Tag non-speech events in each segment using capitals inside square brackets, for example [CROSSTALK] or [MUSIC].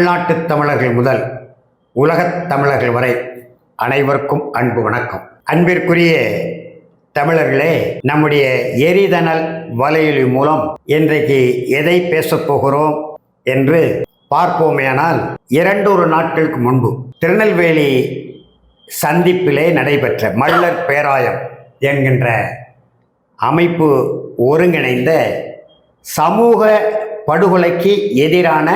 தமிழ்நாட்டு தமிழர்கள் முதல் உலகத் தமிழர்கள் வரை அனைவருக்கும் அன்பு வணக்கம். அன்பிற்குரிய தமிழர்களே நம்முடைய எரிதனல் வலையொலி மூலம் இன்றைக்கு எதை பேசப் போகிறோம் என்று பார்ப்போமேயானால் இரண்டொரு நாட்களுக்கு முன்பு திருநெல்வேலி சந்திப்பிலே நடைபெற்ற மல்லர் பேராயம் என்கின்ற அமைப்பு ஒருங்கிணைந்த சமூக படுகொலைக்கு எதிரான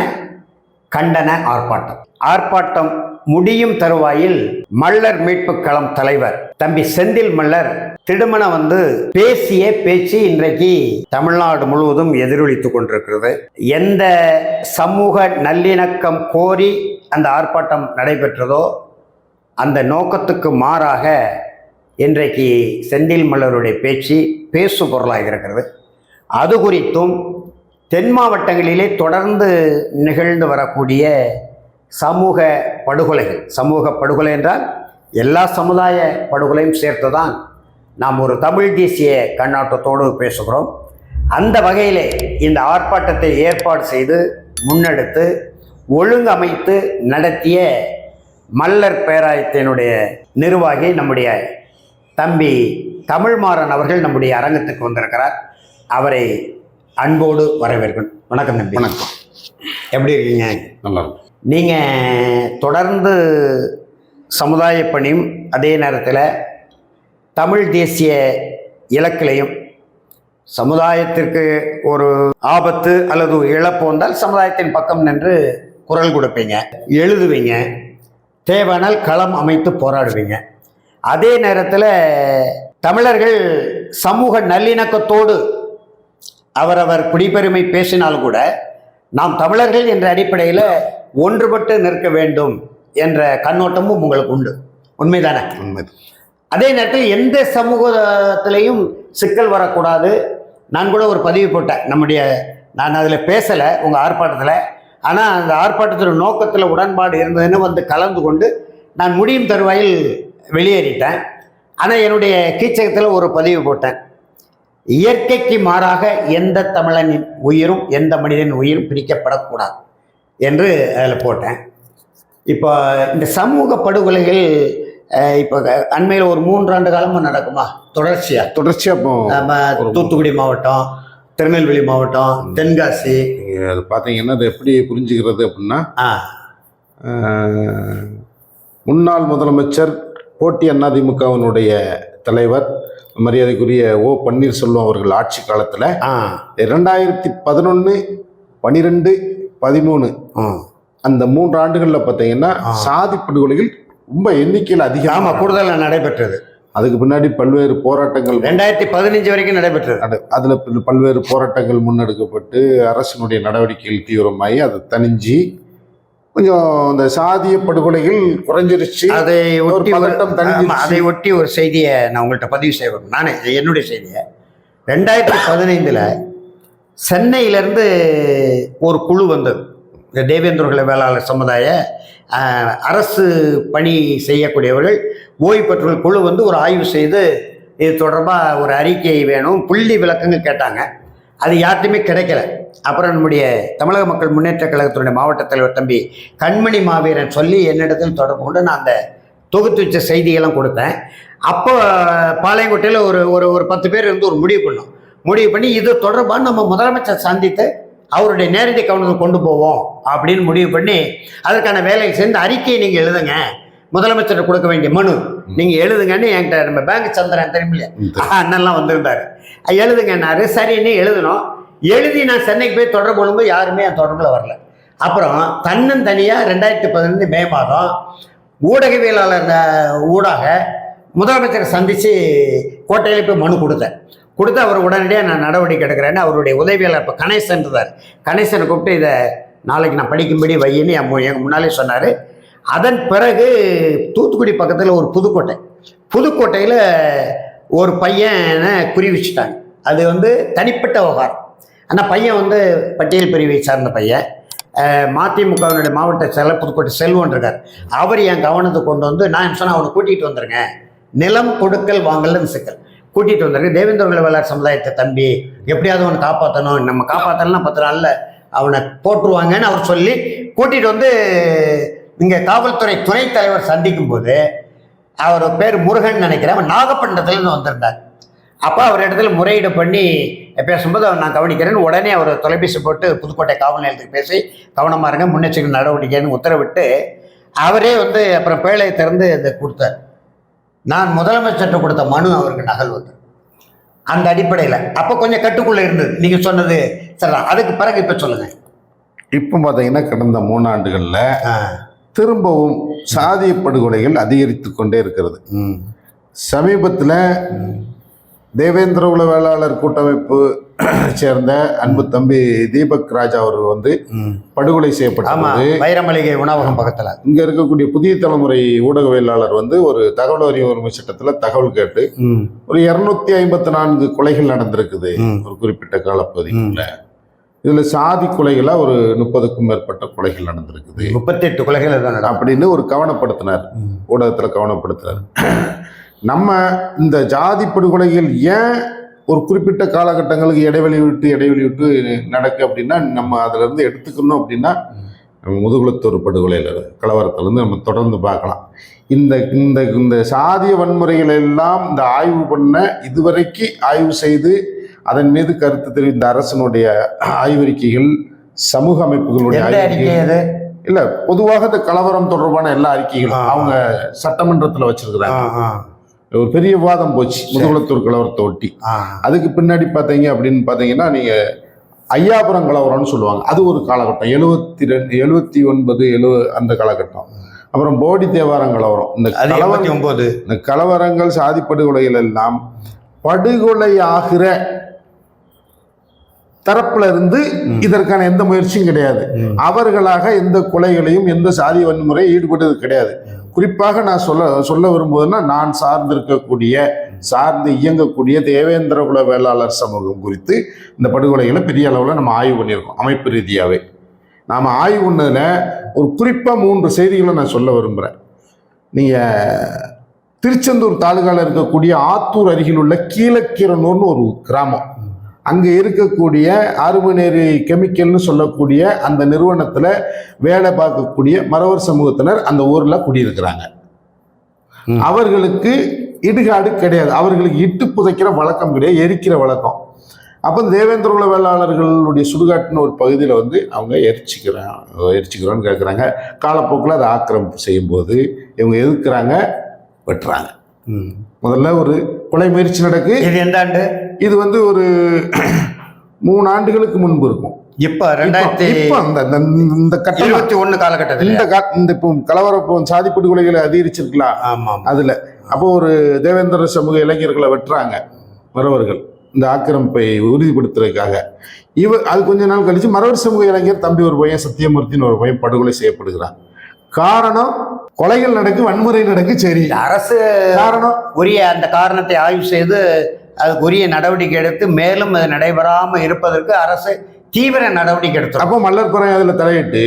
கண்டன ஆர்ப்பாட்டம். ஆர்ப்பாட்டம் முடியும் தருவாயில் மல்லர் மீட்பு களம் தலைவர் தம்பி செந்தில் மல்லர் திடுமணம் வந்து பேசிய பேச்சு இன்றைக்கு தமிழ்நாடு முழுவதும் எதிரொலித்துக் கொண்டிருக்கிறது. எந்த சமூக நல்லிணக்கம் கோரி அந்த ஆர்ப்பாட்டம் நடைபெற்றதோ அந்த நோக்கத்துக்கு மாறாக இன்றைக்கு செந்தில் மல்லருடைய பேச்சு பேசு பொருளாக இருக்கிறது. அது குறித்தும் தென் மாவட்டங்களிலே தொடர்ந்து நிகழ்ந்து வரக்கூடிய சமூக படுகொலைகள். சமூக படுகொலை என்றால் எல்லா சமுதாய படுகொலையும் சேர்த்து தான் நாம் ஒரு தமிழ் தேசிய கண்ணோட்டத்தோடு பேசுகிறோம். அந்த வகையிலே இந்த ஆர்ப்பாட்டத்தை ஏற்பாடு செய்து முன்னெடுத்து ஒழுங்கமைத்து நடத்திய மல்லர் பேராயத்தினுடைய நிர்வாகி நம்முடைய தம்பி தமிழ்மாறன் அவர்கள் நம்முடைய அரங்கத்துக்கு வந்திருக்கிறார். அவரை அன்போடு வரவேற்கணும் வணக்கம் தம்பி. வணக்கம். எப்படி இருக்கீங்க? நல்லா இருக்கும். நீங்கள் தொடர்ந்து சமுதாய பணியும் அதே நேரத்தில் தமிழ் தேசிய இலக்கிலையும் சமுதாயத்திற்கு ஒரு ஆபத்து அல்லது இழப்பு வந்தால் சமுதாயத்தின் பக்கம் நின்று குரல் கொடுப்பீங்க எழுதுவீங்க தேவையானால் களம் அமைத்து போராடுவீங்க. அதே நேரத்தில் தமிழர்கள் சமூக நல்லிணக்கத்தோடு அவரவர் குடிப்பெருமை பேசினால் கூட நாம் தமிழர்கள் என்ற அடிப்படையில் ஒன்றுபட்டு நிற்க வேண்டும் என்ற கண்ணோட்டமும் உங்களுக்கு உண்டு. உண்மைதானே? உண்மை. அதே நேரத்தில் எந்த சமூகத்திலையும் சிக்கல் வரக்கூடாது. நான் கூட ஒரு பதிவு போட்டேன். நம்முடைய நான் அதில் பேசலை உங்கள் ஆர்ப்பாட்டத்தில். ஆனால் அந்த ஆர்ப்பாட்டத்தின் நோக்கத்தில் உடன்பாடு இருந்ததுன்னு வந்து கலந்து கொண்டு நான் முடியும் தருவாயில் வெளியேறிட்டேன். ஆனால் என்னுடைய கீச்சகத்தில் ஒரு பதிவு போட்டேன். இயற்கைக்கு மாறாக எந்த தமிழனின் உயிரும் எந்த மனிதனின் உயிரும் பிரிக்கப்படக்கூடாது என்று அதில் போட்டேன். இப்போ இந்த சமூக படுகொலைகள் இப்போ அண்மையில் ஒரு மூன்றாண்டு காலமாக நடக்குமா? தொடர்ச்சியாக தொடர்ச்சியாக நம்ம தூத்துக்குடி மாவட்டம் திருநெல்வேலி மாவட்டம் தென்காசி. அது பார்த்தீங்கன்னா அது எப்படி புரிஞ்சுக்கிறது அப்படின்னா முன்னாள் முதலமைச்சர் போட்டி அதிமுகவினுடைய தலைவர் மரியாதைக்குரிய ஓ பன்னீர்செல்வம் அவர்கள் ஆட்சி காலத்தில் ரெண்டாயிரத்தி பதினொன்று பனிரெண்டு பதிமூணு. அந்த மூன்று ஆண்டுகளில் பார்த்தீங்கன்னா. சாதி படுகொலைகள் ரொம்ப எண்ணிக்கையில் அதிகம் ஆமாம் கூடுதலாக நடைபெற்றது அதுக்கு பின்னாடி பல்வேறு போராட்டங்கள் ரெண்டாயிரத்தி பதினஞ்சு வரைக்கும் நடைபெற்றது நட- அதுல பல்- பல்வேறு போராட்டங்கள் முன்னெடுக்கப்பட்டு அரசினுடைய நடவடிக்கைகள் தீவிரமாகி அது தணிஞ்சு கொஞ்சம் இந்த சாதிய படுகொலைகள் குறைஞ்சிருச்சு. அதை ஒட்டி அதை ஒட்டி ஒரு செய்தியை நான் உங்கள்கிட்ட பதிவு செய்வேன் நானே என்னுடைய செய்தியை. ரெண்டாயிரத்தி பதினைந்தில் சென்னையிலேருந்து ஒரு குழு வந்தது. இந்த தேவேந்திரகுல வேளாளர் சமுதாய அரசு பணி செய்யக்கூடியவர்கள் ஓய்வு பெற்றோர் குழு வந்து ஒரு ஆய்வு செய்து இது தொடர்பாக ஒரு அறிக்கை வேணும் புள்ளி விளக்கங்கள் கேட்டாங்க. அது யார்ட்டையுமே கிடைக்கல. அப்புறம் நம்முடைய தமிழக மக்கள் முன்னேற்ற கழகத்தினுடைய மாவட்ட தலைவர் தம்பி கண்மணி மாவீரன் சொல்லி என்னிடத்தில் தொடர்பு கொண்டு நான் அந்த தொகுத்து வச்ச செய்தியெல்லாம் கொடுத்தேன். அப்போ பாளையங்கோட்டையில் ஒரு ஒரு ஒரு பத்து பேர் இருந்து ஒரு முடிவு பண்ணோம். முடிவு பண்ணி இது தொடர்பாக நம்ம முதலமைச்சர் சந்தித்து அவருடைய நேரடி கவனத்தை கொண்டு போவோம் அப்படின்னு முடிவு பண்ணி அதற்கான வேலையை சேர்ந்து அறிக்கையை நீங்கள் எழுதுங்க. முதலமைச்சர் கொடுக்க வேண்டிய மனு. நீங்கள் எழுதுங்கன்னு என்கிட்ட நம்ம பேங்க் சந்திரன் தெரியும். அண்ணன்லாம் வந்திருந்தாரு. எழுதுங்கன்னாரு. சரின்னு எழுதணும். எழுதி நான் சென்னைக்கு போய் தொடர்பு கொள்ளும்போது யாருமே என் தொடர்பில் வரல. அப்புறம் தன்னந்தனியாக ரெண்டாயிரத்தி பதினஞ்சு மே மாதம் ஊடகவியலாளர் ஊடாக முதலமைச்சரை சந்தித்து கோட்டையில் போய் மனு கொடுத்தேன். கொடுத்து அவர் உடனடியாக நான் நடவடிக்கை எடுக்கிறேன்னு அவருடைய உதவியாளர் இப்போ கணேசன் இருந்தார். கணேசனை கூப்பிட்டு இதை நாளைக்கு நான் படிக்கும்படி வையின்னு என் முன்னாலே சொன்னார். அதன் பிறகு தூத்துக்குடி பக்கத்தில் ஒரு புதுக்கோட்டை. புதுக்கோட்டையில் ஒரு பையனை குறி வச்சுட்டாங்க அது வந்து தனிப்பட்ட விவகாரம். ஆனால் பையன் வந்து பட்டியல் பிரிவை சார்ந்த பையன். மதிமுகவினுடைய மாவட்ட செயலர் புதுக்கோட்டை செல்வன் இருக்கார். அவர் என் கவனத்தை கொண்டு வந்து நான் சொன்னால் அவனை கூட்டிகிட்டு வந்துருங்க. நிலம் கொடுக்கல் வாங்கலன்னு சிக்கல். கூட்டிகிட்டு வந்திருக்கேன் தேவேந்திர வேளாண் சமுதாயத்தை தம்பி எப்படியாவது அவனை காப்பாற்றணும் நம்ம காப்பாற்றலாம் பத்து நாளில் அவனை போட்டுருவாங்கன்னு அவர் சொல்லி கூட்டிகிட்டு வந்து இங்கே காவல்துறை துணைத் தலைவர் சந்திக்கும் போது அவர் பேர் முருகன் நினைக்கிறேன். அவர் நாகப்பட்டினத்துலேருந்து வந்திருந்தார். அப்போ அவர் இடத்துல முறையீடு பண்ணி பேசும்போது அவர் நான் கவனிக்கிறேன்னு உடனே அவர் தொலைபேசி போட்டு புதுக்கோட்டை காவல் நிலையத்துக்கு பேசி கவனமாக இருங்க முன்னெச்சரிக்கை நடவடிக்கைன்னு உத்தரவிட்டு அவரே வந்து அப்புறம் பேழையை திறந்து இதை கொடுத்தார். நான் முதலமைச்சர்கிட்ட கொடுத்த மனு அவருக்கு நகல் வந்து. அந்த அடிப்படையில். அப்போ கொஞ்சம் கட்டுக்குள்ளே இருந்தது. நீங்கள் சொன்னது சரிதான் அதுக்கு பிறகு இப்போ சொல்லுங்கள் இப்போ பார்த்தீங்கன்னா கடந்த மூணாண்டுகளில் திரும்பவும் சாதிய படுகொலைகள் அதிகரித்து கொண்டே இருக்கிறது. சமீபத்தில் தேவேந்திர குல வேளாளர் கூட்டமைப்பு [CLEARS THROAT] சேர்ந்த அன்பு தம்பி தீபக் ராஜா அவர்கள் வந்து படுகொலை செய்யப்பட்டது வைரமளிகை உணவகம் பக்கத்தில். இங்க இருக்கக்கூடிய புதிய தலைமுறை ஊடகவியலாளர் வந்து ஒரு தகவல் அறிவு உரிமை சட்டத்துல தகவல் கேட்டு ஒரு இருநூத்தி ஐம்பத்தி நான்கு கொலைகள் நடந்திருக்குது. ஒரு குறிப்பிட்ட காலப்பகுதியில் இதுல சாதி கொலைகளா ஒரு முப்பதுக்கும் மேற்பட்ட கொலைகள் நடந்திருக்குது. முப்பத்தெட்டு கொலைகள் அப்படின்னு ஒரு கவனப்படுத்தினார். ஊடகத்துல கவனப்படுத்தினார். நம்ம இந்த ஜாதி படுகொலைகள் ஏன் ஒரு குறிப்பிட்ட காலகட்டங்களுக்கு இடைவெளி விட்டு இடைவெளி விட்டு நடக்கு அப்படின்னா நம்ம அதுல இருந்து எடுத்துக்கணும் அப்படின்னா நம்ம முதுகுளத்தூர் படுகொலையில் கலவரத்துலேருந்து நம்ம தொடர்ந்து பார்க்கலாம். இந்த இந்த இந்த சாதிய வன்முறைகள் எல்லாம் இந்த ஆய்வு பண்ண இதுவரைக்கு ஆய்வு செய்து அதன் மீது கருத்து தெரிவித்த அரசனுடைய ஆய்வறிக்கைகள் சமூக அமைப்புகளுடைய அறிக்கை இல்ல பொதுவாக இந்த கலவரம் தொடர்பான எல்லா அறிக்கைகளும். அவங்க சட்டமன்றத்துல வச்சிருக்கிறாங்க. ஒரு பெரிய விவாதம் போச்சு முதுகுளத்தூர் கலவரத்தை ஒட்டி. அதுக்கு பின்னாடி பார்த்தீங்க அப்படின்னு பார்த்தீங்கன்னா நீங்க ஐயாபுரம் கலவரம்னு சொல்லுவாங்க. அது ஒரு காலகட்டம். எழுவத்தி ரெண்டு எழுவத்தி ஒன்பது எழுவ அந்த காலகட்டம். அப்புறம் போடி தேவாரம் கலவரம். இந்த கலவரம் இந்த கலவரங்கள் சாதி படுகொலைகள் எல்லாம் படுகொலை ஆகிற தரப்புல இருந்து. இதற்கான எந்த முயற்சியும் கிடையாது. அவர்களாக எந்த கொலைகளையும் எந்த சாதி வன்முறையும் ஈடுபட்டது கிடையாது. குறிப்பாக நான் சொல்ல சொல்ல விரும்புவதுன்னா நான் சார்ந்திருக்கக்கூடிய சார்ந்து இயங்கக்கூடிய தேவேந்திர குல வேளாளர் சமூகம் குறித்து இந்த படுகொலைகளை பெரிய அளவில் நம்ம ஆய்வு பண்ணியிருக்கோம் அமைப்பு ரீதியாகவே நாம் ஆய்வு பண்ணதுல ஒரு குறிப்பாக மூன்று செய்திகளை நான் சொல்ல விரும்புகிறேன் நீங்கள் திருச்செந்தூர் தாலுகாவில் இருக்கக்கூடிய ஆத்தூர் அருகில் உள்ள கீழக்கீரனூர்னு ஒரு கிராமம். அங்கே இருக்கக்கூடிய ஆறுமநேரி கெமிக்கல்னு சொல்லக்கூடிய அந்த நிறுவனத்தில் வேலை பார்க்கக்கூடிய மறவர் சமூகத்தினர் அந்த ஊரில் குடியிருக்கிறாங்க. அவர்களுக்கு இடுகாடு கிடையாது. அவர்களுக்கு இட்டு புதைக்கிற வழக்கம் கிடையாது. எரிக்கிற வழக்கம். அப்போ தேவேந்திர வேளாளர்களுடைய சுடுகாட்டுன்னு ஒரு பகுதியில் வந்து அவங்க எரிச்சிக்கிறாங்க எரிச்சிக்கிறோன்னு கேட்குறாங்க காலப்போக்கில் அதை ஆக்கிரமிப்பு செய்யும்போது இவங்க எதிர்க்கிறாங்க வெட்டுறாங்க. முதல்ல ஒரு கொலை முயற்சி நடக்கு. இது எந்த ஆண்டு? இது வந்து ஒரு [CLEARS THROAT] மூணு ஆண்டுகளுக்கு முன்பு இருக்கும். இப்ப ரெண்டாயிரத்தி இப்ப- அந்த இந்த- கட்டம் இருபத்தி ஒண்ணு காலகட்டத்தில். இந்த கா- இந்த இப்போ கலவரப்போ சாதி படுகொலைகளை அதிகரிச்சிருக்கலாம் ஆமா ஆமா. அதுல. அப்போ ஒரு தேவேந்திர சமூக இளைஞர்களை வெட்டுறாங்க மறவர்கள். இந்த ஆக்கிரமிப்பை உறுதிப்படுத்துறதுக்காக. இவ அது கொஞ்ச நாள் கழிச்சு மறவர் சமூக இளைஞர் தம்பி ஒரு பையன் சத்தியமூர்த்தின்னு ஒரு பையன் படுகொலை செய்யப்படுகிறான். காரணம் கொலைகள் நடக்கு வன்முறை நடக்கு சரி. அரசு காரணம்? உரிய அந்த காரணத்தை ஆய்வு செய்து அதுக்கு உரிய நடவடிக்கை எடுத்து மேலும் அது நடைபெறாம இருப்பதற்கு அரசு தீவிர நடவடிக்கை எடுத்தோம் அப்போ மல்லர்புரம் அதில் தலையிட்டு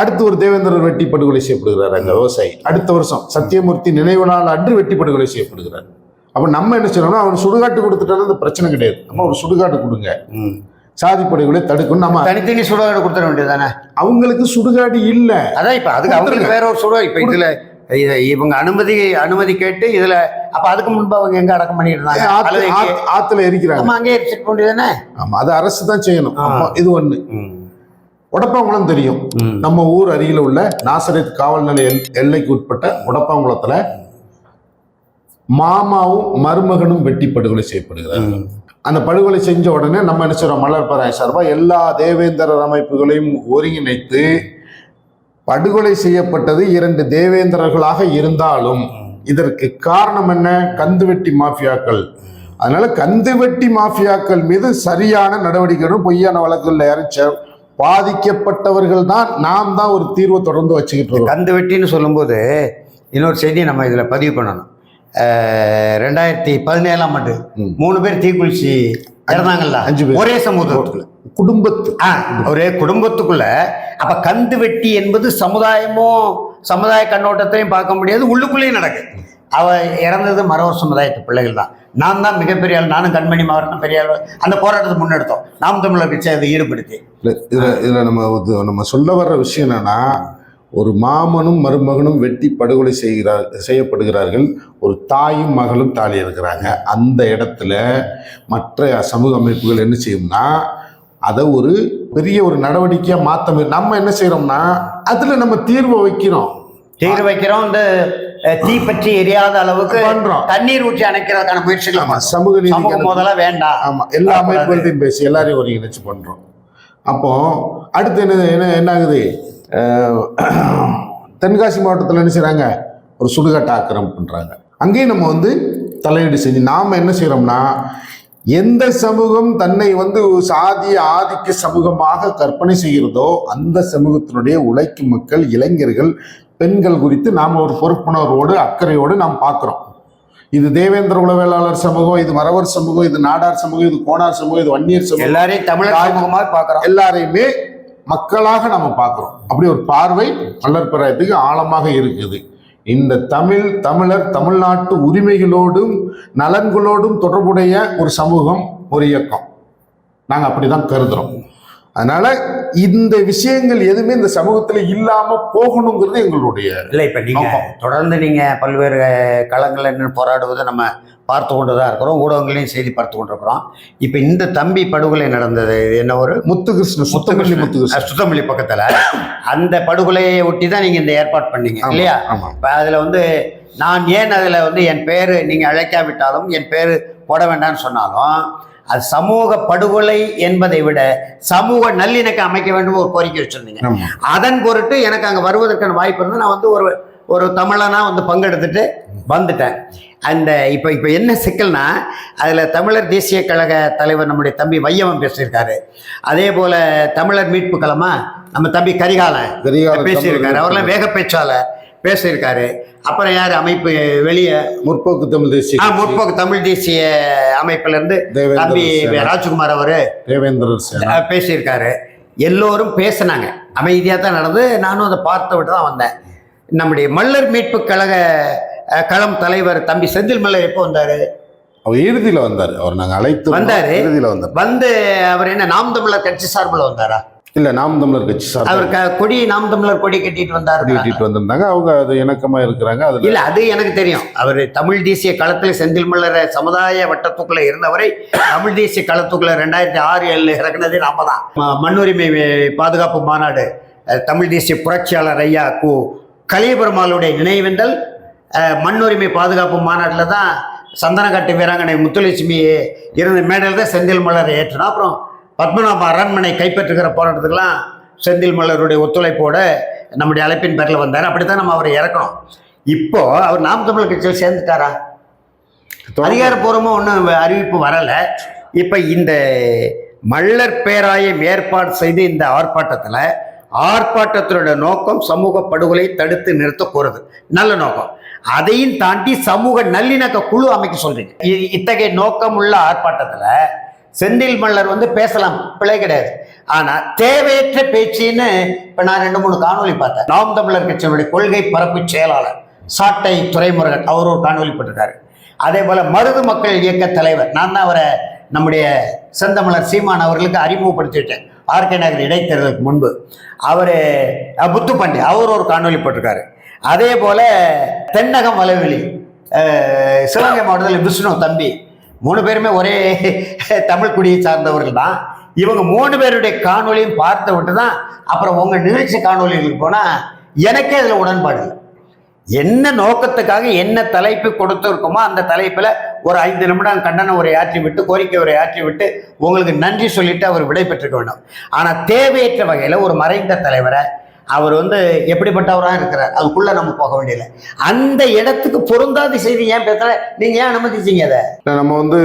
அடுத்து ஒரு தேவேந்திரர் வெட்டி படுகொலை செய்யப்படுகிறார் அங்க விவசாயி. அடுத்த வருஷம் சத்தியமூர்த்தி நினைவு நாள் அன்று வெட்டி படுகொலை செய்யப்படுகிறார். அப்போ நம்ம என்ன செய்யணும்னா அவன் சுடுகாட்டு கொடுத்துட்டாலும் அந்த பிரச்சனை கிடையாது. நம்ம ஒரு சுடுகாட்டு கொடுங்க. சாதி படுகொலை தடுக்கணும் நம்ம தனித்தனி சுடுகாடு கொடுத்துட வேண்டியதானே அவங்களுக்கு சுடுகாடு இல்லை. அதான் இப்ப அதுக்கு அவங்களுக்கு வேற ஒரு சுடுகாடு இப்ப இதுல இத இவங்க அனுமதி அனுமதி கேட்டு இதுல அப்ப அதுக்கு முன்பு அவங்க எங்க அடக்கம் எங்கே- ஆத்துல எரிக்கிறாங்க. அங்கே எரிச்சிட்டு வேண்டியதானே ஆமா அது அரசு தான் செய்யணும். இது ஒண்ணு. உடப்பாங்குளம் தெரியும். நம்ம ஊர் அருகில் உள்ள நாசரேத் காவல் நிலைய எல்- எல்லைக்கு உட்பட்ட உடப்பாங்குளத்துல மாமாவும் மருமகனும் வெட்டி படுகொலை செய்யப்படுகிறார்கள். ம். அந்த படுகொலை செஞ்ச உடனே நம்ம என்ன செய்றோம்? மலர்பராய் சார்பா எல்லா தேவேந்திரர் அமைப்புகளையும் ஒருங்கிணைத்து படுகொலை செய்யப்பட்டது இரண்டு தேவேந்திரர்களாக இருந்தாலும் இதற்கு காரணம் என்ன? கந்துவெட்டி மாஃபியாக்கள். அதனால கந்துவெட்டி மாஃபியாக்கள் மீது சரியான நடவடிக்கைகளும் பொய்யான வழக்குகளில் இறைச்ச பாதிக்கப்பட்டவர்கள் தான் நாம் தான் ஒரு தீர்வை தொடர்ந்து வச்சுக்கிட்டு இருக்கோம். கந்து வெட்டின்னு சொல்லும்போது இன்னொரு செய்தியை நம்ம இதில் பதிவு பண்ணணும். ரெண்டாயிரத்தி பதினேழாம் ஆண்டு. மூணு பேர் தீக்குளிச்சு இறந்தாங்கல்ல? அஞ்சு பேர். ஒரே சமூகத்துக்குள்ள குடும்பத்து. ஆ ஒரே குடும்பத்துக்குள்ள. அப்ப கந்து வெட்டி என்பது சமுதாயமும் சமுதாய கண்ணோட்டத்தையும் பார்க்க முடியாது உள்ளுக்குள்ளேயும் நடக்கு அவ இறந்தது மரவர் சமுதாயத்து பிள்ளைகள் தான். நான் தான் மிகப்பெரிய ஆள் நானும் கண்மணி மாவட்டம் பெரிய ஆள். அந்த போராட்டத்தை முன்னெடுத்தோம். நாம் தமிழர் கட்சி அதை ஈடுபடுத்தி. இல்ல, இதுல இதுல நம்ம நம்ம சொல்ல வர்ற விஷயம் என்னன்னா ஒரு மாமனும் மருமகனும் வெட்டி படுகொலை செய்கிறார் செய்யப்படுகிறார்கள். ஒரு தாயும் மகளும் தாலி இருக்கிறாங்க அந்த இடத்துல மற்ற சமூக அமைப்புகள் என்ன செய்யும்னா அதை ஒரு பெரிய ஒரு நடவடிக்கையா மாத்த முய- நம்ம என்ன செய்யறோம்னா அதுல நம்ம தீர்வை வைக்கிறோம். தீர் வைக்கிறோம். இந்த தீ பற்றி எரியாத அளவுக்கு பண்றோம். தண்ணீர் ஊற்றி அணைக்கிறதுக்கான முயற்சிகள் ஆமா. சமூக நீதி முதல்ல வேண்டாம். ஆமா எல்லா அமைப்புகள்டையும் பேசி எல்லாரையும் ஒருங்கிணைச்சு பண்றோம். அப்போ அடுத்து என்ன என்ன என்ன ஆகுது? அஹ், தென்காசி மாவட்டத்தில் என்ன செய்றாங்க? ஒரு சுடுகாட்டை ஆக்கிரமிப்பு பண்றாங்க அங்கேயும் நம்ம வந்து தலையீடு செஞ்சு நாம என்ன செய்றோம்னா எந்த சமூகம் தன்னை வந்து சாதிய ஆதிக்க சமூகமாக கற்பனை செய்கிறதோ அந்த சமூகத்தினுடைய உழைக்கும் மக்கள் இளைஞர்கள் பெண்கள் குறித்து நாம் ஒரு பொறுப்புணர்வோடு அக்கறையோடு நாம் பார்க்குறோம். இது தேவேந்திர உளவியலாளர் சமூகம் இது மறவர் சமூகம் இது நாடார் சமூகம் இது கோணார் சமூகம் இது வன்னியர் சமூகம். எல்லாரையும் தமிழர் சமூகமாக பார்க்குறோம். எல்லாரையுமே மக்களாக நம்ம பார்க்குறோம். அப்படி ஒரு பார்வை பிராயத்துக்கு ஆழமாக இருக்குது. இந்த தமிழ் தமிழர் தமிழ்நாட்டு உரிமைகளோடும் நலன்களோடும் தொடர்புடைய ஒரு சமூகம் ஒரு இயக்கம். நாங்கள் அப்படி தான் கருதுகிறோம் அதனால இந்த விஷயங்கள் எதுவுமே இந்த சமூகத்தில் இல்லாம போகணுங்கிறது எங்களுடைய இல்லை இப்போ நீங்கள் ஆமா. தொடர்ந்து நீங்கள் பல்வேறு களங்களில் நின்று போராடுவதை நம்ம பார்த்து கொண்டு தான் இருக்கிறோம். ஊடகங்களையும் செய்தி பார்த்து கொண்டு இருக்கிறோம் இப்போ இந்த தம்பி படுகொலை நடந்தது என்ன ஒரு? முத்துகிருஷ்ண சுத்தமல்லி முத்துகிருஷ்ண சுத்தமல்லி பக்கத்தில். அந்த படுகொலையை ஒட்டி தான் நீங்கள் இந்த ஏற்பாடு பண்ணீங்க இல்லையா? இப்போ அதில் வந்து நான் ஏன் அதில் வந்து என் பேர் நீங்கள் அழைக்காவிட்டாலும் என் பேர் போட வேண்டாம்னு சொன்னாலும் அது சமூக படுகொலை என்பதை விட சமூக நல்லிணக்கம் அமைக்க வேண்டும் ஒரு கோரிக்கை வச்சுருந்தீங்க. அதன் பொருட்டு எனக்கு அங்கே வருவதற்கான வாய்ப்பு இருந்து நான் வந்து ஒரு ஒரு தமிழனா வந்து பங்கெடுத்துட்டு வந்துட்டேன். அந்த இப்போ இப்போ என்ன சிக்கல்னா அதில் தமிழர் தேசிய கழக தலைவர் நம்முடைய தம்பி வையவன் பேசியிருக்காரு. அதே போல் தமிழர் மீட்பு களமா நம்ம தம்பி கரிகாலன் கரிகால பேசியிருக்காரு. அவர்லாம் வேக பேச்சாளர். பேசியிருக்காரு. அப்புறம் யார் அமைப்பு வெளியே? முற்போக்கு தமிழ் தேசிய முற்போக்கு தமிழ் தேசிய அமைப்புல இருந்து தம்பி. ராஜ்குமார் அவரு தேவேந்திரர் பேசியிருக்காரு. எல்லோரும் பேசினாங்க. அமைதியாக தான் நடந்து நானும் அதை பார்த்து விட்டு தான் வந்தேன். நம்முடைய மல்லர் மீட்பு கழக களம் தலைவர் தம்பி செந்தில் மல்லர் எப்போ வந்தாரு? அவர் இறுதியில வந்தார். அவர் நாங்க அழைத்து வந்தாரு. இறுதியில வந்தார். வந்து அவர் என்ன நாம் தமிழர் கட்சி சார்பில் வந்தாரா? இல்ல நாம் தமிழர் கட்சி சார் அவர் கொடி நாம் தமிழர் கொடி கட்டிட்டு வந்தாரு கூட்டிட்டு வந்திருந்தாங்க. அவங்க அது இணக்கமா இருக்கிறாங்க. அதுல இல்ல அது எனக்கு தெரியும். அவர் தமிழ் தேசிய களத்தில் செந்தில் மல்லர் சமுதாய வட்டத்துக்குள்ள இருந்தவரை தமிழ் தேசிய களத்துக்குள்ள ரெண்டாயிரத்தி ஆறு ஏழு இறக்குனதே நாம தான். மண்ணுரிமை பாதுகாப்பு மாநாடு தமிழ் தேசிய புரட்சியாளர் ஐயா கு கலியபெருமாளுடைய நினைவேந்தல் மண்ணுரிமை பாதுகாப்பு மாநாட்டில் தான் சந்தனக்காட்டு வீராங்கனை முத்துலட்சுமி இருந்த மேடையில் தான் செந்தில் மலரை ஏற்றினோம். அப்புறம் பத்மநாப அரண்மனை கைப்பற்றுகிற போராட்டத்துக்கெல்லாம் செந்தில் மலருடைய ஒத்துழைப்போட நம்முடைய அழைப்பின் பேரில் வந்தார். அப்படி தான் நம்ம அவரை இறக்கணும். இப்போ அவர் நாம் தமிழர் கட்சியில் சேர்ந்துட்டாரா? அதிகாரப்பூர்வமாக ஒன்றும் அறிவிப்பு வரலை. இப்போ இந்த மல்லர் பேராயம் ஏற்பாடு செய்து இந்த ஆர்ப்பாட்டத்தில் ஆர்ப்பாட்டத்தினோட நோக்கம் சமூக படுகொலை தடுத்து நிறுத்த கோருது நல்ல நோக்கம். அதையும் தாண்டி சமூக நல்லிணக்க குழு அமைக்க சொல்றீங்க. இத்தகைய நோக்கம் உள்ள ஆர்ப்பாட்டத்தில் செந்தில் மல்லர் வந்து பேசலாம் பிழை கிடையாது. ஆனா தேவையற்ற பேச்சுன்னு இப்ப நான் ரெண்டு மூணு காணொலி பார்த்தேன். நாம் தமிழர் கட்சியினுடைய கொள்கை பரப்பு செயலாளர் சாட்டை துறைமுருகன் அவர் ஒரு காணொலி போட்டிருக்காரு. அதே போல மருது மக்கள் இயக்க தலைவர் நான் தான் அவரை நம்முடைய செந்தமிழர் சீமான் அவர்களுக்கு அறிமுகப்படுத்திவிட்டேன். ஆர்கே நகர் இடைத்தேர்தலுக்கு முன்பு. அவர் புத்து பாண்டி அவர் ஒரு காணொலி போட்டிருக்காரு. அதே போல தென்னகம் வலைவெளி சிவகங்கை மாவட்டத்தில் விஷ்ணு தம்பி மூணு பேருமே ஒரே தமிழ் குடியை சார்ந்தவர்கள் தான். இவங்க மூணு பேருடைய காணொலியும் பார்த்து விட்டு தான் அப்புறம் உங்கள் நிகழ்ச்சி காணொலிகளுக்கு போனால் எனக்கே அதில் உடன்பாடு இல்லை. என்ன நோக்கத்துக்காக என்ன தலைப்பு கொடுத்துருக்கோமோ அந்த தலைப்பில் ஒரு ஐந்து நிமிடம் கண்டன உரை ஆற்றி விட்டு கோரிக்கை உரை ஆற்றி விட்டு உங்களுக்கு நன்றி சொல்லிட்டு அவர் விடை பெற்றுக்க வேண்டும். ஆனால் தேவையற்ற வகையில் ஒரு மறைந்த தலைவரை அவர் வந்து எப்படிப்பட்டவராக இருக்கிறார் அதுக்குள்ள நம்ம போக வேண்டியதில்லை. அந்த இடத்துக்கு பொருந்தாத செய்தி ஏன் பேசல? நீங்க ஏன் அனுமதிச்சீங்க அதை? நம்ம வந்து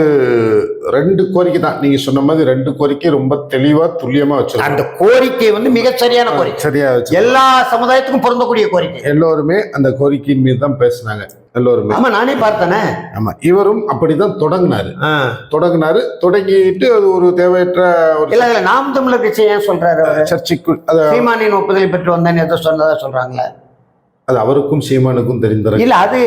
ரெண்டு கோரிக்கை தான். நீங்க சொன்ன மாதிரி ரெண்டு கோரிக்கை ரொம்ப தெளிவா துல்லியமா வச்சிருக்கோம். அந்த கோரிக்கை வந்து மிகச் சரியான கோரிக்கை. சரியா வச்சு எல்லா சமுதாயத்துக்கும் பொருந்தக்கூடிய கோரிக்கை. எல்லோருமே அந்த கோரிக்கையின் மீது தான் பேசினாங்க. எல்லோருமே ஆமா நானே பார்த்தேனே? ஆமா இவரும் அப்படிதான் தொடங்கினாரு. ஆ. தொடங்கினாரு தொடங்கிட்டு அது ஒரு தேவையற்ற ஒரு இல்ல இல்ல நாம் தமிழர் கட்சி ஏன் சொல்றாரு அவரு? சர்ச்சைக்கு அது சீமானின் ஒப்புதல் பெற்று வந்தேன்னு ஏதோ சொன்னதா சொல்றாங்களே. அது அவருக்கும் சீமானுக்கும் தெரிந்த இல்ல அது.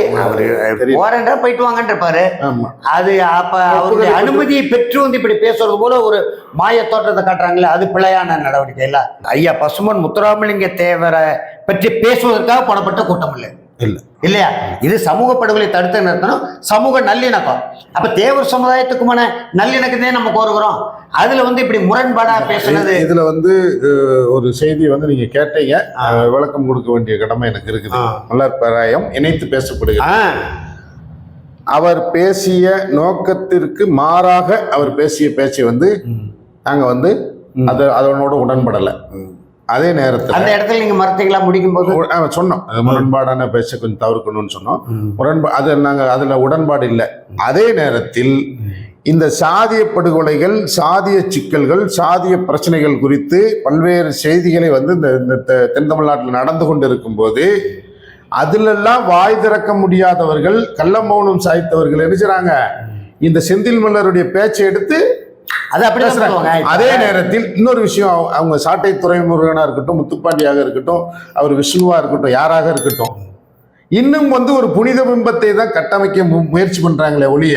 போறேன்றா போயிட்டு வாங்கன்னு இருப்பாரு ஆமா. அது அப்ப அவருடைய அனுமதியை பெற்று வந்து இப்படி பேசுறது போல ஒரு மாய தோற்றத்தை காட்டுறாங்களே அது பிழையான நடவடிக்கை இல்ல? ஐயா பசுமன் முத்துராமலிங்க தேவரை பற்றி பேசுவதற்காக போடப்பட்ட கூட்டம் இல்லை. இல்ல. இல்லையா? இது சமூக படுகொலை தடுத்து நிறுத்தணும் சமூக நல்லிணக்கம். அப்ப தேவர் சமுதாயத்துக்குமான நல்லிணக்கத்தையே நம்ம கோருகிறோம். அதுல வந்து இப்படி முரண்பாடா பேசுனது இதுல வந்து ஒரு செய்தி வந்து நீங்க கேட்டீங்க. விளக்கம் கொடுக்க வேண்டிய கடமை எனக்கு இருக்குது. ஆ. மலர் பராயம் இணைத்து பேசப்படுகிறது. அவர் பேசிய நோக்கத்திற்கு மாறாக அவர் பேசிய பேச்சை வந்து நாங்க வந்து அது அதனோட உடன்படலை. அதே நேரத்தில் அந்த இடத்துல நீங்க மறுத்தீங்களா முடிக்கும் போது சொன்னோம் அது முரண்பாடான பேச்சை கொஞ்சம் தவிர்க்கணும்னு சொன்னோம் முரண்பா அது நாங்கள் அதில் உடன்பாடு இல்லை. அதே நேரத்தில் இந்த சாதிய படுகொலைகள் சாதிய சிக்கல்கள் சாதிய பிரச்சனைகள் குறித்து பல்வேறு செய்திகளை வந்து இந்த இந்த தெ- தென் தமிழ்நாட்டில் நடந்து கொண்டு இருக்கும்போது அதிலெல்லாம் வாய் திறக்க முடியாதவர்கள் கள்ள மௌனம் சாய்த்தவர்கள் என்ன செய்றாங்க இந்த செந்தில் மல்லருடைய பேச்சை எடுத்து அது அப்படி பேசுறாங்க. அதே நேரத்தில் இன்னொரு விஷயம் அவங்க- சாட்டை துறைமுருகனா இருக்கட்டும் முத்துப்பாண்டியாக இருக்கட்டும் அவர் விஷ்ணுவா இருக்கட்டும் யாராக இருக்கட்டும் இன்னும் வந்து ஒரு புனித பிம்பத்தை தான் கட்டமைக்க முயற்சி பண்றாங்களே ஒழிய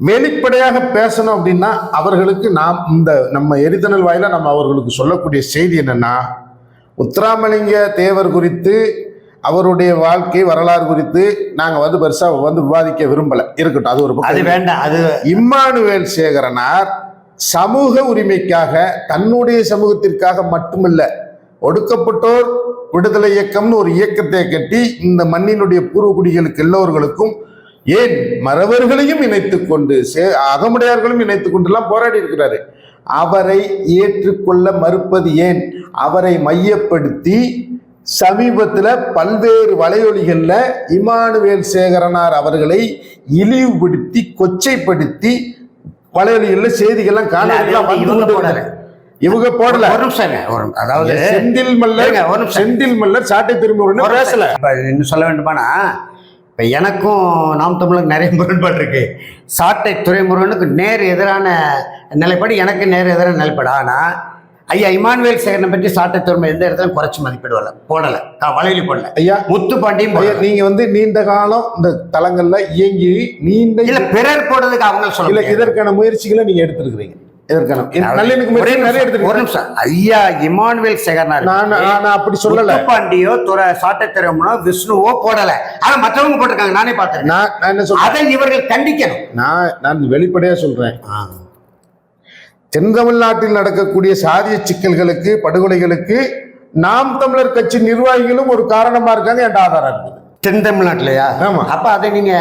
வெளிப்படையாக பேசணும் அப்படின்னா அவர்களுக்கு நாம் இந்த நம்ம எரிதனல் வாயில நம்ம அவர்களுக்கு சொல்லக்கூடிய செய்தி என்னன்னா முத்துராமலிங்க தேவர் குறித்து அவருடைய வாழ்க்கை வரலாறு குறித்து நாங்க வந்து பெருசா வந்து விவாதிக்க விரும்பல. இருக்கட்டும் அது ஒரு அது வேண்டாம் அது இம்மானுவேல் சேகரனார் சமூக உரிமைக்காக தன்னுடைய சமூகத்திற்காக மட்டுமல்ல ஒடுக்கப்பட்டோர் விடுதலை இயக்கம்னு ஒரு இயக்கத்தை கட்டி இந்த மண்ணினுடைய பூர்வகுடிகளுக்கு எல்லோர்களுக்கும் ஏன் மறவர்களையும் இணைத்துக் கொண்டு சே அகமுடையார்களும் இணைத்துக் கொண்டுலாம் போராடி இருக்கிறாரு. அவரை ஏற்றுக்கொள்ள மறுப்பது ஏன்? அவரை மையப்படுத்தி சமீபத்தில் பல்வேறு வலையொலிகளில் இமானுவேல் சேகரனார் அவர்களை இழிவுபடுத்தி கொச்சைப்படுத்தி வலையொலிகளில் செய்திகள்லாம் வந்து இவங்க போடல. இருக்கு. இவங்க போடல ஒரு நிமிஷம் அதாவது செந்தில் மல்லர் ஒரு. செந்தில் மல்லர் சாட்டை திரும்ப பேசல இன்னும் சொல்ல வேண்டுமானா இப்ப எனக்கும் நாம் தமிழுக்கு நிறைய முரண்பாடு இருக்கு சாட்டை துறைமுருகனுக்கு நேர் எதிரான நிலைப்பாடு எனக்கு நேர் எதிரான நிலைப்பாடு ஆனா ஐயா இமானுவேல் சேகரனை பற்றி சாட்டை துறைமுறை எந்த இடத்துல குறைச்சு மதிப்பிடுவல போடல. வலையில போடல. ஐயா முத்து பாண்டியும். நீங்க வந்து நீண்ட காலம் இந்த தளங்கள்ல இயங்கி நீண்ட இல்ல பிறர் போடுறதுக்கு அவங்க இல்ல சொல்ல இதற்கான முயற்சிகளை நீங்க எடுத்திருக்கிறீங்க. ஐயா இமானுவேல் சேகரனார் நான் அப்படி சொல்லல. பாண்டியோ துறை சாட்டை துறைமுனோ விஷ்ணுவோ போடல. ஆனா மற்றவங்க போட்டிருக்காங்க. நானே பார்த்திருக்கேன். நான் நான் என்ன சொல்றேன்? அதை இவர்கள் கண்டிக்கணும். நான் நான் வெளிப்படையா சொல்றேன். தென் தமிழ்நாட்டில் நடக்கக்கூடிய சாதிய சிக்கல்களுக்கு படுகொலைகளுக்கு நாம் தமிழர் கட்சி நிர்வாகிகளும் ஒரு காரணமா இருக்காங்க என்ற ஆதாரம் இருக்குது. தென் தமிழ்நாட்டுலயா ஆமா. அப்ப அதை நீங்க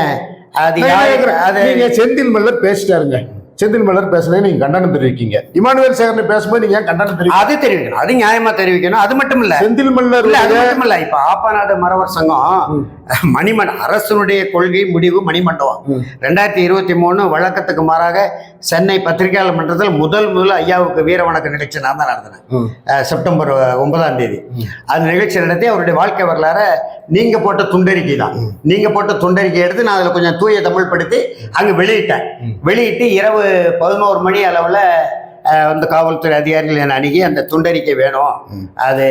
நீங்க செந்தில் மல்லர் பேசிட்டாருங்க. செந்தில் மல்லர் பேசுனே நீங்க கண்டனம் தெரிவிக்கீங்க. இமானுவேல் சேகரன் பேசும்போது நீங்க கண்டனம் தெரிவிக்க அது தெரிவிக்கணும். அது நியாயமா தெரிவிக்கணும். அது மட்டும் இல்ல. செந்தில் மல்லர் அது மட்டும் இல்ல. இப்ப ஆப்பாநாடு மறவர் சங்கம் மணிமண்ட அரசனுடைய கொள்கை முடிவு மணிமண்டபம். ரெண்டாயிரத்தி இருபத்தி மூணு வழக்கத்துக்கு மாறாக சென்னை பத்திரிகையாளர் மன்றத்தில் முதல் முதல் ஐயாவுக்கு வீர வணக்க நிகழ்ச்சி நான் தான் நடத்தினேன். செப்டம்பர் ஒன்பதாம் தேதி. அந்த நிகழ்ச்சி நடத்தி அவருடைய வாழ்க்கை வரலாற நீங்க போட்ட துண்டறிக்கை தான். நீங்க போட்ட துண்டறிக்கை எடுத்து நான் அதுல கொஞ்சம் தூய தமிழ் படுத்தி அங்க வெளியிட்டேன். வெளியிட்டு இரவு பதினோரு மணி அளவுல அஹ், வந்து காவல்துறை அதிகாரிகள் என்னை அணுகி அந்த துண்டறிக்கை வேணும். அது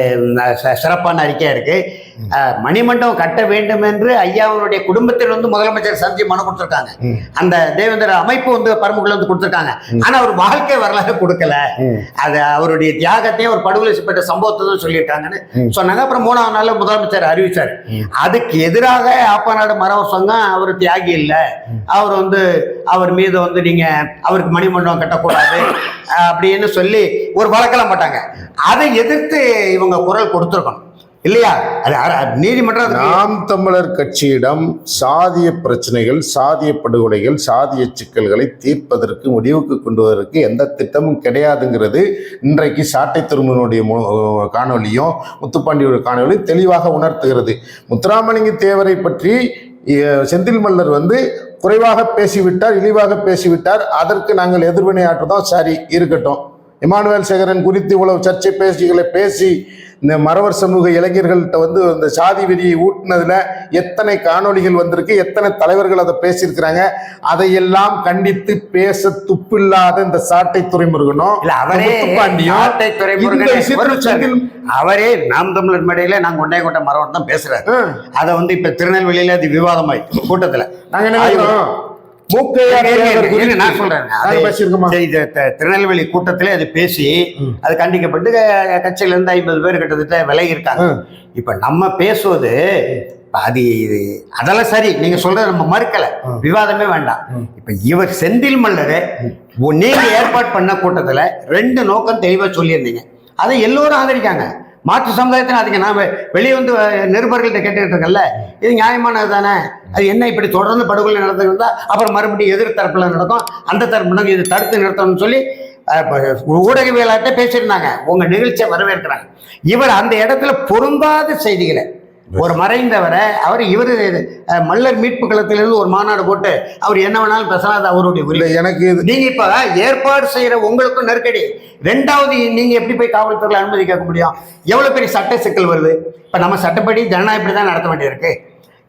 சிறப்பான அறிக்கையா இருக்கு. அஹ், மணிமண்டபம் கட்ட வேண்டும் என்று ஐயாவுடைய குடும்பத்தில் வந்து முதலமைச்சர் சந்தி மனு கொடுத்துருக்காங்க. அந்த தேவேந்திர அமைப்பு வந்து பரமக்குள்ள வந்து கொடுத்துருக்காங்க. ஆனா அவர் வாழ்க்கை வரலாறு கொடுக்கல. அது அவருடைய தியாகத்தையும் ஒரு படுகொலை செய்யப்பட்ட சம்பவத்தை தான் சொல்லியிருக்காங்கன்னு ம். சொன்னாங்க. அப்புறம் மூணாவது நாள்ல முதலமைச்சர் அறிவிச்சார். அதுக்கு எதிராக ஆப்பநாடு மரவர் சங்கம் அவர் தியாகி இல்லை. அவர் வந்து அவர் மீது வந்து நீங்க அவருக்கு மணிமண்டபம் கட்டக்கூடாது [LAUGHS] அப்படின்னு சொல்லி ஒரு வழக்கெல்லாம் போட்டாங்க. அதை எதிர்த்து இவங்க குரல் கொடுத்துருக்கணும். இல்லையா? அது நீதிமன்றம் நாம் தமிழர் கட்சியிடம் சாதிய பிரச்சனைகள் சாதிய படுகொலைகள் சாதிய சிக்கல்களை தீர்ப்பதற்கு முடிவுக்கு கொண்டு வருவதற்கு எந்த திட்டமும் கிடையாதுங்கிறது இன்றைக்கு சாட்டை திருமணனுடைய காணொலியும் முத்துப்பாண்டியோட காணொலியும் தெளிவாக உணர்த்துகிறது. முத்துராமலிங்க தேவரை பற்றி செந்தில் மல்லர் வந்து குறைவாக பேசிவிட்டார் இழிவாக பேசிவிட்டார். அதற்கு நாங்கள் எதிர்வினை சரி இருக்கட்டும். இமானுவேல் சேகரன் குறித்து இவ்வளவு சர்ச்சை பேச்சுகளை பேசி இந்த மறவர் சமூக இளைஞர்கள்ட்ட வந்து இந்த சாதி விதியை ஊட்டினதுல எத்தனை காணொளிகள் வந்திருக்கு எத்தனை தலைவர்கள் அதை பேசியிருக்கிறாங்க அதையெல்லாம் கண்டித்து பேச துப்பில்லாத இந்த சாட்டை துறைமுருகனும் அவரே நாம் தமிழர் மேடையில நான் கொண்டே கொண்ட மரவன் தான் பேசுறாரு. அதை வந்து இப்ப திருநெல்வேலியில அது விவாதமாய் கூட்டத்துல. நாங்க என்ன திருநெல்வேலி கூட்டத்திலே அது பேசி அது கண்டிக்கப்பட்டு கட்சியில இருந்து ஐம்பது பேர் கிட்டத்தட்ட விலகி இருக்காங்க. இப்ப நம்ம பேசுவது அது இது அதெல்லாம் சரி. நீங்க சொல்றது நம்ம மறுக்கல. விவாதமே வேண்டாம். இப்ப இவர் செந்தில் மல்லர் நீங்க ஏற்பாடு பண்ண கூட்டத்துல ரெண்டு நோக்கம் தெளிவா சொல்லியிருந்தீங்க. அதை எல்லோரும் ஆதரிக்காங்க. மாற்று சமுதாயத்தின அதுக்கு நாம் வெளியே வந்து நிருபர்கள்ட்ட கேட்டுக்கிட்டு இருக்கேன்ல இது நியாயமானது தானே அது என்ன இப்படி தொடர்ந்து படுகொலை நடந்துருந்தா அப்புறம் மறுபடியும் எதிர் தரப்பில் நடக்கும் அந்த தரப்பு இது தடுத்து நிறுத்தணும்னு சொல்லி ஊடகவியலாட்ட பேசியிருந்தாங்க. உங்கள் நிகழ்ச்சியை வரவேற்கிறாங்க. இவர் அந்த இடத்துல பொருந்தாத செய்திகளை ஒரு மறைந்தவரை அவர் இவர் மல்லர் மீட்பு களத்திலிருந்து ஒரு மாநாடு போட்டு அவர் என்ன வேணாலும் பேசலாம் அது அவருடைய உரிமை. எனக்கு நீங்க இப்ப ஏற்பாடு செய்யற உங்களுக்கும் நெருக்கடி. ரெண்டாவது நீங்க எப்படி போய் காவல்துறையில அனுமதி கேட்க முடியும்? எவ்வளவு பெரிய சட்ட சிக்கல் வருது? இப்ப நம்ம சட்டப்படி ஜனநாயகப்படி தான் நடத்த வேண்டியிருக்கு.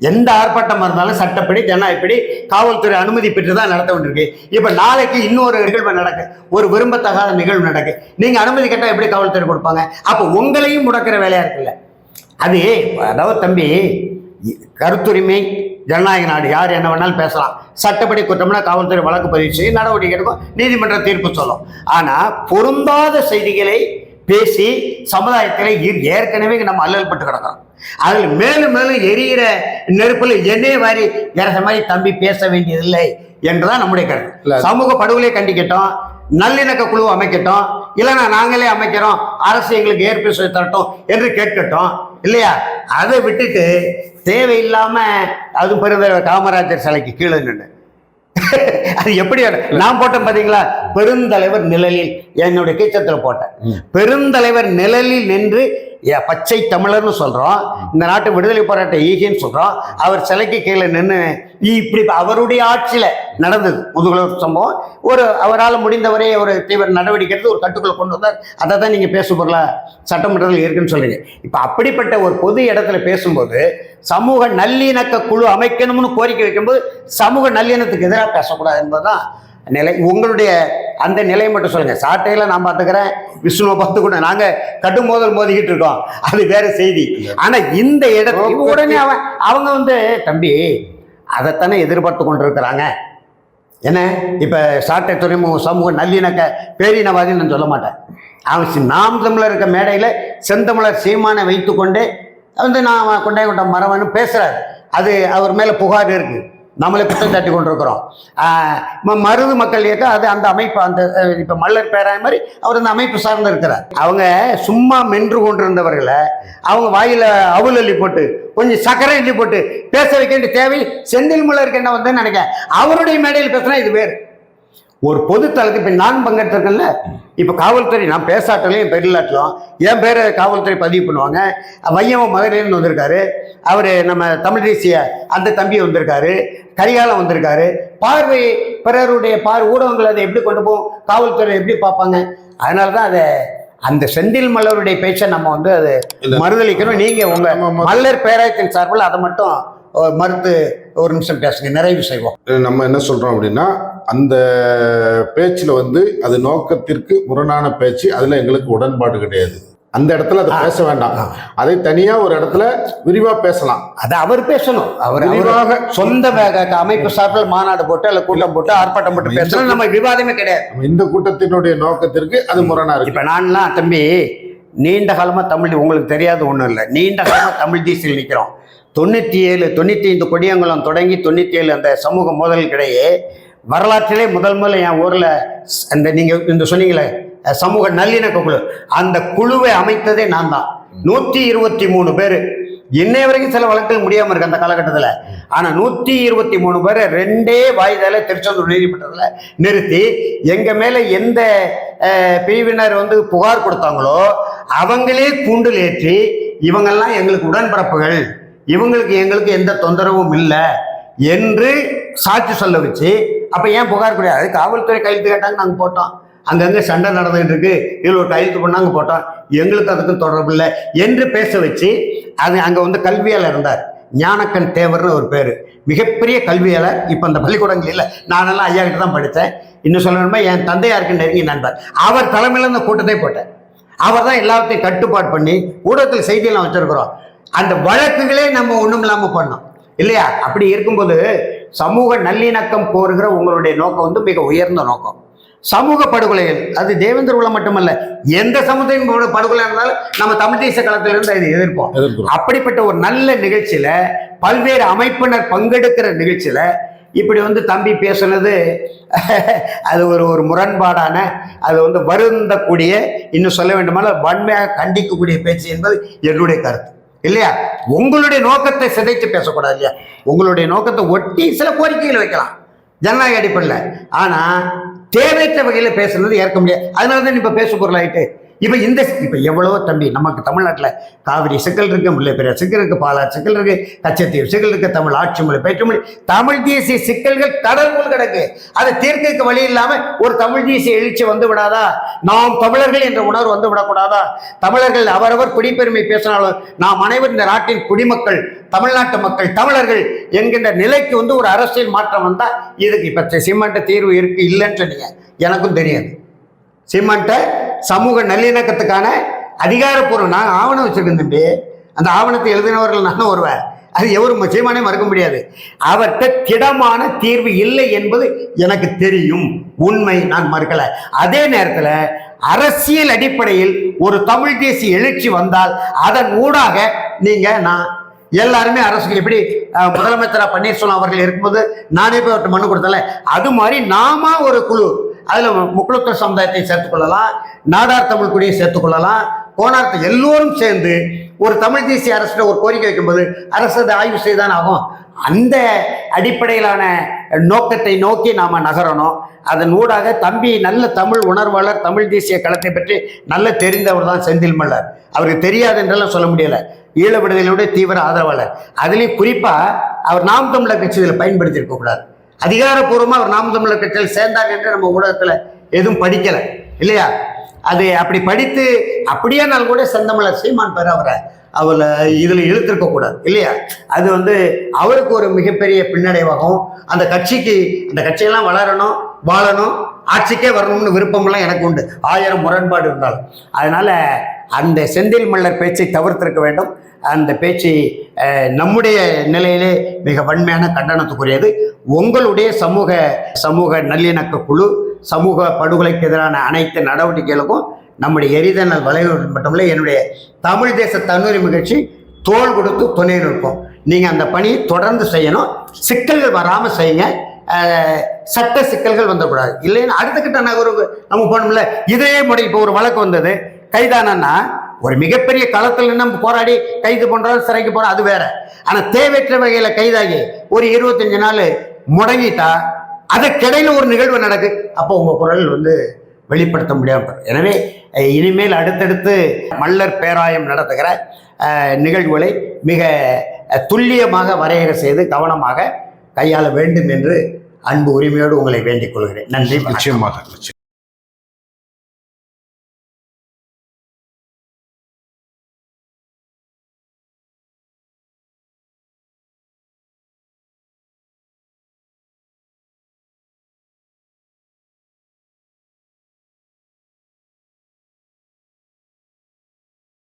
எந்த ஆர்ப்பாட்டமா இருந்தாலும் சட்டப்படி ஜனநாயகப்படி காவல்துறை அனுமதி பெற்று தான் நடத்த வேண்டியிருக்கு. இப்ப நாளைக்கு இன்னொரு நிகழ்வு நடக்கு. ஒரு விரும்பத்தகாத நிகழ்வு நடக்கு. நீங்க அனுமதி கேட்டா எப்படி காவல்துறை கொடுப்பாங்க? அப்ப உங்களையும் முடக்கிற வேலையா இருக்குல்ல. அது அதாவது தம்பி கருத்துரிமை ஜனநாயக நாடு யார் என்ன வேணாலும் பேசலாம். சட்டப்படி குற்றம்னா காவல்துறை வழக்கு பதிவு செய்ய நடவடிக்கை எடுக்கும் நீதிமன்ற தீர்ப்பு சொல்லும். ஆனால் பொருந்தாத செய்திகளை பேசி சமுதாயத்தில் ஏற்கனவே நம்ம அல்லல் பட்டு கிடக்கிறோம். அதில் மேலும் மேலும் எரியிற நெருப்பில் எண்ணெய் வாரி இறச மாதிரி தம்பி பேச வேண்டியதில்லை என்றுதான் நம்முடைய இல்ல. கருத்து சமூக படுகொலை கண்டிக்கட்டும் நல்லிணக்க குழு அமைக்கட்டும் இல்லைன்னா நாங்களே அமைக்கிறோம் அரசு எங்களுக்கு ஏற்பு தரட்டும் என்று கேட்கட்டும் இல்லையா? அதை விட்டுட்டு தேவையில்லாம அது பெருந்தலைவர் காமராஜர் சிலைக்கு கீழே நின்று அது எப்படி நான் போட்டேன் பாத்தீங்களா? பெருந்தலைவர் நிழலில். என்னுடைய கீச்சத்தில் போட்டேன். பெருந்தலைவர் நிழலில் நின்று பச்சை தமிழர்னு சொல்கிறோம் இந்த நாட்டு விடுதலை போராட்ட ஈகின்னு சொல்கிறோம் அவர் சிலைக்கு கீழே நின்று இப்படி அவருடைய ஆட்சியில் நடந்தது. முதுகலூர் சம்பவம். ஒரு அவரால் முடிந்தவரை ஒரு தீவிர நடவடிக்கை எடுத்து ஒரு கட்டுக்குள்ள கொண்டு வந்தார். அதை தான் நீங்கள் பேச பொருளா சட்டமன்றத்தில் இருக்குன்னு சொல்கிறீங்க இப்போ அப்படிப்பட்ட ஒரு பொது இடத்துல பேசும்போது சமூக நல்லிணக்க குழு அமைக்கணும்னு கோரிக்கை வைக்கும்போது சமூக நல்லிணத்துக்கு எதிராக பேசக்கூடாது என்பதுதான் நிலை உங்களுடைய அந்த நிலையை மட்டும் சொல்லுங்க. சாட்டையில நான் பார்த்துக்கிறேன் விஷ்ணுவை பார்த்து கூட நாங்க கடும் மோதல் மோதிக்கிட்டு இருக்கோம். அது வேற செய்தி. ஆனா இந்த இடத்துல உடனே அவன் அவங்க வந்து தம்பி அதைத்தானே எதிர்பார்த்து கொண்டிருக்கிறாங்க. என்ன? இப்போ சாட்டை துறைமுக சமூக நல்லிணக்க பேரினவாதி நான் சொல்ல மாட்டேன். அவன் நாம் தமிழர் இருக்க மேடையில் செந்தமிழர் சீமானை வைத்துக்கொண்டு வந்து நான் கொண்டே கொண்ட மரவன்னு பேசுகிறார் அது அவர் மேலே புகார் இருக்கு. நம்மளே குற்றம் சாட்டி கொண்டிருக்கிறோம். ம- மருது மக்கள் இயக்கம் அது அந்த அமைப்பு அந்த இப்போ இப்ப மல்லர் பேராய மாதிரி அவர் அந்த அமைப்பு சார்ந்து இருக்கிறார். அவங்க சும்மா மென்று கொண்டிருந்தவர்களை அவங்க வாயில அவுல் அள்ளி போட்டு கொஞ்சம் சக்கரை அள்ளி போட்டு பேச வைக்க வேண்டிய தேவை செந்தில் மலருக்கு என்ன வந்து நினைக்கிறேன். அவருடைய மேடையில் பேசினா இது வேறு. ஒரு பொதுத்தளத்துக்கு இப்போ நான் பங்கெடுத்திருக்கேன்ல இப்போ காவல்துறை நான் பேசாட்டலையும் என் என் பேரை காவல்துறை பதிவு பண்ணுவாங்க. வையம் மதுரையிலேருந்து வந்திருக்காரு. அவர் நம்ம தமிழ் தேசிய அந்த தம்பி வந்திருக்காரு. கரிகாலம் வந்திருக்காரு. பார்வை பிறருடைய பார் ஊடகங்கள் அதை எப்படி கொண்டு போகும்? காவல்துறை எப்படி பார்ப்பாங்க? அதனால தான் அதை அந்த செந்தில் மல்லருடைய பேச்சை நம்ம வந்து அது. மறுதளிக்கணும் நீங்க உங்க. மல்லர் பேராயத்தின் சார்பில் அதை மட்டும் மறுத்து ஒரு நிமிஷம் பேசுங்க. நிறைவு செய்வோம். நம்ம என்ன சொல்றோம் அப்படின்னா அந்த பேச்சுல வந்து அது நோக்கத்திற்கு முரணான பேச்சு அதுல எங்களுக்கு உடன்பாடு கிடையாது. அந்த இடத்துல அதை பேச வேண்டாம். அதை தனியா ஒரு இடத்துல விரிவா பேசலாம். அது அவர் பேசணும். அவர் விரிவாக சொந்த வே- க- அமைப்பு சார்பில் மாநாடு போட்டு அல்ல கூட்டம் போட்டு ஆர்ப்பாட்டம் போட்டு பேசணும். நம்ம விவாதமே கிடையாது. இந்த கூட்டத்தினுடைய நோக்கத்திற்கு அது முரணா இருக்கு. இப்ப நான்லாம் தம்பி நீண்ட காலமா தமிழ் உங்களுக்கு தெரியாத ஒண்ணும் இல்லை. நீண்ட காலமா தமிழ் தேசியில் நிக்கிறோம். தொண்ணூத்தி ஏழு தொண்ணூத்தி ஐந்து கொடியங்குளம் தொடங்கி தொண்ணூத்தி ஏழு அந்த சமூக மோதல்கிடையே வரலாற்றிலே முதல் முதல்ல என் ஊர்ல அந்த நீங்க இந்த சொன்னீங்களே சமூக நல்லிணக்க குழு. அந்த குழுவை அமைத்ததே நான் தான். நூத்தி இருபத்தி மூணு பேர். இன்னைய வரைக்கும் சில வழக்குகள் முடியாம இருக்கு அந்த காலகட்டத்தில். ஆனா நூத்தி இருபத்தி மூணு பேரை ரெண்டே வாய்தால திருச்செந்தூர் நீதிமன்றத்தில் நிறுத்தி எங்க மேல எந்த பிரிவினர் வந்து புகார் கொடுத்தாங்களோ அவங்களே கூண்டில் ஏற்றி இவங்கெல்லாம் எங்களுக்கு உடன்பிறப்புகள். இவங்களுக்கு எங்களுக்கு எந்த தொந்தரவும் இல்லை என்று சாட்சி சொல்ல வச்சு அப்ப ஏன் புகார் கிடையாது காவல்துறை கையெழுத்து கேட்டாங்க நாங்க போட்டோம். அங்கங்கே சண்டை நடந்துகிட்டு இருக்கு. இதில் ஒரு கையெழுத்து பண்ணாங்க போட்டோம். எங்களுக்கு அதுக்கும் தொடர்பு இல்லை. என்று பேச வச்சு அது அங்கே வந்து கல்வியாளர் இருந்தார். ஞானக்கன் தேவர்னு ஒரு பேர். மிகப்பெரிய கல்வியாளர். இப்போ அந்த பள்ளிக்கூடங்கள் இல்லை. நானெல்லாம் ஐயா கிட்ட தான் படித்தேன். இன்னும் சொல்லணுமா? என் தந்தையாருக்கு நெருங்கி நண்பர். அவர் தலைமையில் அந்த கூட்டத்தை போட்டேன் அவர் தான் எல்லாத்தையும் கட்டுப்பாடு பண்ணி ஊடகத்தில் செய்தியெல்லாம் வச்சிருக்கிறோம். அந்த வழக்குகளே நம்ம ஒன்றும் இல்லாமல் பண்ணோம். இல்லையா? அப்படி இருக்கும்போது சமூக நல்லிணக்கம் கோருகிற உங்களுடைய நோக்கம் வந்து மிக உயர்ந்த நோக்கம். சமூக படுகொலைகள். அது தேவேந்திர குலம் மட்டுமல்ல எந்த சமுதாயம் படு- படுகொலை இருந்தாலும் நம்ம தமிழ் தேச களத்திலிருந்து இதை எதிர்ப்போம். அப்படிப்பட்ட ஒரு நல்ல நிகழ்ச்சியில பல்வேறு அமைப்பினர் பங்கெடுக்கிற நிகழ்ச்சியில இப்படி வந்து தம்பி பேசுனது [LAUGHS] அது ஒரு ஒரு முரண்பாடான அது வந்து வருந்தக்கூடிய இன்னும் சொல்ல வேண்டுமானால் வன்மையாக கண்டிக்கக்கூடிய பேச்சு என்பது என்னுடைய கருத்து. இல்லையா? உங்களுடைய நோக்கத்தை சிதைத்து பேசக்கூடாது இல்லையா? உங்களுடைய நோக்கத்தை ஒட்டி சில கோரிக்கைகள் வைக்கலாம். ஜனநாயக அடிப்படையில். ஆனால் தேவையற்ற வகையில் பேசுறது ஏற்க முடியாது. அதனால தான் இப்போ பேச பொருளாயிட்டு இப்போ இந்த இப்போ எவ்வளவோ தம்பி நமக்கு தமிழ்நாட்டில் காவிரி சிக்கல் இருக்கு முல்லை பெரிய சிக்கல் இருக்கு பாலா சிக்கல் இருக்கு கச்சத்தீவு சிக்கல் இருக்கு தமிழ் ஆட்சி மொழி பேச்சு மொழி தமிழ் தேசிய சிக்கல்கள் கடலுக்குள் கிடக்கு. அதை தீர்க்க வழி இல்லாம ஒரு தமிழ் தேசிய எழுச்சி வந்து விடாதா? நாம் தமிழர்கள் என்ற உணர்வு வந்து விடக்கூடாதா? தமிழர்கள் அவரவர் குடிப்பெருமை பேசினாலும் நாம் அனைவரும் இந்த நாட்டின் குடிமக்கள் தமிழ்நாட்டு மக்கள் தமிழர்கள் என்கின்ற நிலைக்கு வந்து ஒரு அரசியல் மாற்றம் வந்தா இதுக்கு இப்ப சிமெண்ட் தீர்வு இருக்கு இல்லைன்னு சொன்னீங்க. எனக்கும் தெரியாது. சிமெண்ட்டை சமூக நல்லிணக்கத்துக்கான அதிகாரப்பூர்வம். நான் ஆவணம் வச்சுருக்கேன் தம்பி. அந்த ஆவணத்தை எழுதினவர்கள் நானும் வருவேன் அது எவரும் சீமானே மறுக்க முடியாது. அவர்கிட்ட திடமான தீர்வு இல்லை என்பது எனக்கு தெரியும். உண்மை நான் மறுக்கல. அதே நேரத்தில் அரசியல் அடிப்படையில் ஒரு தமிழ் தேசிய எழுச்சி வந்தால் அதன் ஊடாக நீங்க நான் எல்லாருமே அரசுக்கு எப்படி முதலமைச்சராக முதலமைச்சரா பன்னீர்செல்வம் அவர்கள் இருக்கும்போது நானே போய் அவர்கிட்ட மனு கொடுத்தல அது மாதிரி நாம ஒரு குழு அதில் முக்குளத்தூர் சமுதாயத்தை சேர்த்துக்கொள்ளலாம் நாடார் தமிழ் குடியை சேர்த்துக்கொள்ளலாம் கோணார்த்தை எல்லோரும் சேர்ந்து ஒரு தமிழ் தேசிய அரசு ஒரு கோரிக்கை வைக்கும்போது அரசு அதை ஆய்வு செய்தான் ஆகும். அந்த அடிப்படையிலான நோக்கத்தை நோக்கி நாம் நகரணும். அதன் ஊடாக தம்பி நல்ல தமிழ் உணர்வாளர் தமிழ் தேசிய களத்தை பற்றி நல்ல தெரிந்தவர் தான் செந்தில் மல்லர். அவருக்கு தெரியாது என்றெல்லாம் சொல்ல முடியல. ஈழ விடுதலையுடைய தீவிர ஆதரவாளர். அதுலேயும் குறிப்பாக அவர் நாம் தமிழர் கட்சி இதில் பயன்படுத்தி இருக்கக்கூடாது அதிகாரப்பூர்வமாக அவர் நாம் தமிழர் கட்சியில் சேர்ந்தார் என்று நம்ம ஊடகத்தில் எதுவும் படிக்கலை. இல்லையா? அது அப்படி படித்து அப்படியே நான் கூட செந்தமிழர் சீமான் பேர் அவரை அவளை இதில் இழுத்திருக்க கூடாது. இல்லையா? அது வந்து அவருக்கு ஒரு மிகப்பெரிய பின்னடைவாகும் அந்த கட்சிக்கு அந்த கட்சியெல்லாம் வளரணும் வாழணும் ஆட்சிக்கே வரணும்னு விருப்பமெல்லாம் எனக்கு உண்டு. ஆயிரம் முரண்பாடு இருந்தாலும். அதனால அந்த செந்தில் மல்லர் பேச்சை தவிர்த்திருக்க வேண்டும். அந்த பேச்சு நம்முடைய நிலையிலே மிக வன்மையான கண்டனத்துக்குரியது. உங்களுடைய சமூக சமூக நல்லிணக்க குழு சமூக படுகொலைக்கு எதிரான அனைத்து நடவடிக்கைகளுக்கும் நம்முடைய எரிதனல் வலையுடன் மட்டுமில்லை என்னுடைய தமிழ் தேச தன்னுரிமை கட்சி தோள் கொடுத்து துணை நிற்போம் நீங்கள் அந்த பணியை தொடர்ந்து செய்யணும். சிக்கல்கள் வராமல் செய்யுங்க. சட்ட சிக்கல்கள் வந்துடக்கூடாது. இல்லைன்னா அடுத்த கிட்ட நகர்வு நம்ம போனோம்ல. இதே முறை இப்போ ஒரு வழக்கு வந்தது. கைதானன்னா ஒரு மிகப்பெரிய களத்தில் நம்ம போராடி கைது பண்றோம் சிறைக்கு போறோம் அது வேற. ஆனா தேவையற்ற வகையில கைதாகி ஒரு இருபத்தஞ்சு நாள் முடங்கிட்டா அதுக்கிடையில ஒரு நிகழ்வு நடக்கு. அப்போ உங்க குரல் வந்து வெளிப்படுத்த முடியாம எனவே இனிமேல் அடுத்தடுத்து மல்லர் பேராயம் நடத்துகிற நிகழ்வுகளை மிக துல்லியமாக வரையறை செய்து கவனமாக கையாள வேண்டும் என்று அன்பு உரிமையோடு உங்களை வேண்டிக் கொள்கிறேன். நன்றி நிச்சயமாக